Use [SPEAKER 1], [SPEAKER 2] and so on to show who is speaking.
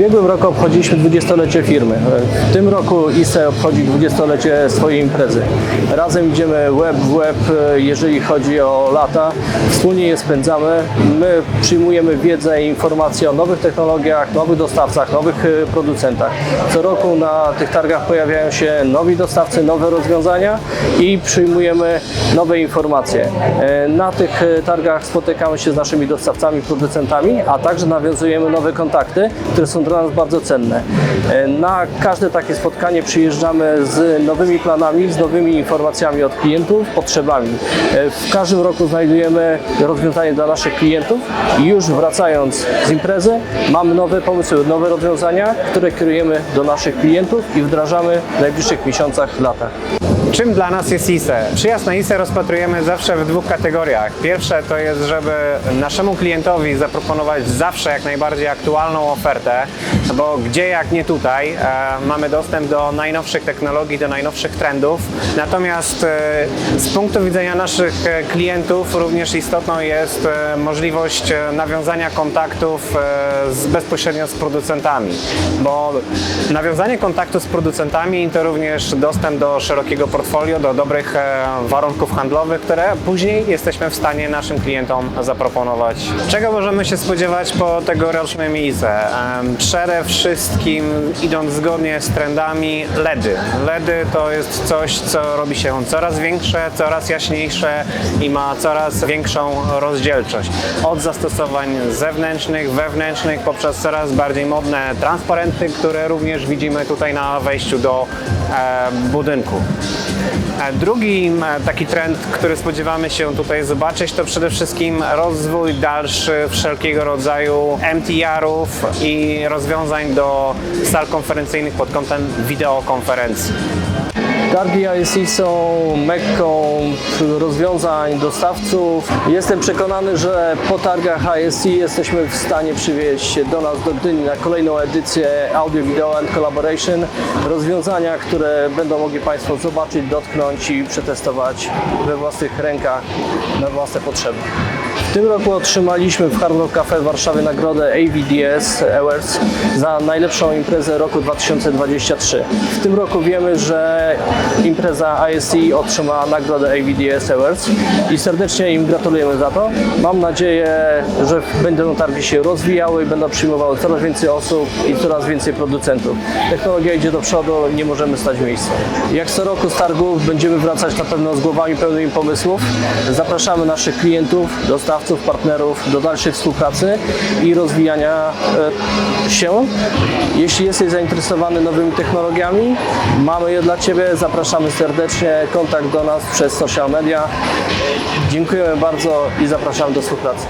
[SPEAKER 1] ubiegłym roku obchodziliśmy 20-lecie firmy. W tym roku ISE obchodzi 20-lecie swojej imprezy. Razem idziemy web w web, jeżeli chodzi o lata. Wspólnie je spędzamy. My przyjmujemy wiedzę i informacje o nowych technologiach, nowych dostawcach, nowych e, producentach. Co roku na tych targach pojawiają się nowi dostawcy, nowe rozwiązania i przyjmujemy nowe informacje. E, Na tych e, targach spotykamy się z naszymi dostawcami, producentami, a także nawiązujemy nowe kontakty, które są dla nas bardzo cenne. E, Na każde takie spotkanie przyjeżdżamy z nowymi planami, z nowymi informacjami od klientów, potrzebami. E, W każdym roku znajdujemy rozwiązanie dla naszych klientów i już wracając z imprezy mamy nowe pomysły, nowe rozwiązania, które kierujemy do naszych klientów i wdrażamy w najbliższych miesiącach, latach.
[SPEAKER 2] Czym dla nas jest ISE? Przyjazd na ISE rozpatrujemy zawsze w dwóch kategoriach. Pierwsze to jest, żeby naszemu klientowi zaproponować zawsze jak najbardziej aktualną ofertę, bo gdzie jak nie tutaj e, mamy dostęp do najnowszych technologii, do najnowszych trendów. Natomiast e, z punktu widzenia naszych e, klientów również istotną jest możliwość nawiązania kontaktów z, bezpośrednio z producentami, bo nawiązanie kontaktu z producentami to również dostęp do szerokiego portfolio, do dobrych e, warunków handlowych, które później jesteśmy w stanie naszym klientom zaproponować. Czego możemy się spodziewać po tegorocznym? Em, Przede wszystkim idąc zgodnie z trendami LEDy. LEDy to jest coś, co robi się coraz większe, coraz jaśniejsze i ma coraz większą rozdzielczość. Od zastosowań zewnętrznych, wewnętrznych, poprzez coraz bardziej modne transparenty, które również widzimy tutaj na wejściu do e, budynku. Drugi taki trend, który spodziewamy się tutaj zobaczyć, to przede wszystkim rozwój dalszy wszelkiego rodzaju MTR-ów i rozwiązań do sal konferencyjnych pod kątem wideokonferencji.
[SPEAKER 1] Targi ISE są mekką rozwiązań dostawców. Jestem przekonany, że po targach ISE jesteśmy w stanie przywieźć do nas do Gdyni na kolejną edycję Audio Video and Collaboration. Rozwiązania, które będą mogli Państwo zobaczyć, dotknąć i przetestować we własnych rękach na własne potrzeby. W tym roku otrzymaliśmy w Hard Rock Cafe w Warszawie nagrodę AVDS Awards za najlepszą imprezę roku 2023. W tym roku wiemy, że impreza ISE otrzyma nagrodę AVDS Awards i serdecznie im gratulujemy za to. Mam nadzieję, że będą targi się rozwijały i będą przyjmowały coraz więcej osób i coraz więcej producentów. Technologia idzie do przodu, nie możemy stać w miejscu. Jak co roku z targów będziemy wracać na pewno z głowami pełnymi pomysłów. Zapraszamy naszych klientów, dostawców, partnerów do dalszej współpracy i rozwijania e, się. Jeśli jesteś zainteresowany nowymi technologiami, mamy je dla Ciebie. Zapraszamy serdecznie. Kontakt do nas przez social media. Dziękujemy bardzo i zapraszamy do współpracy.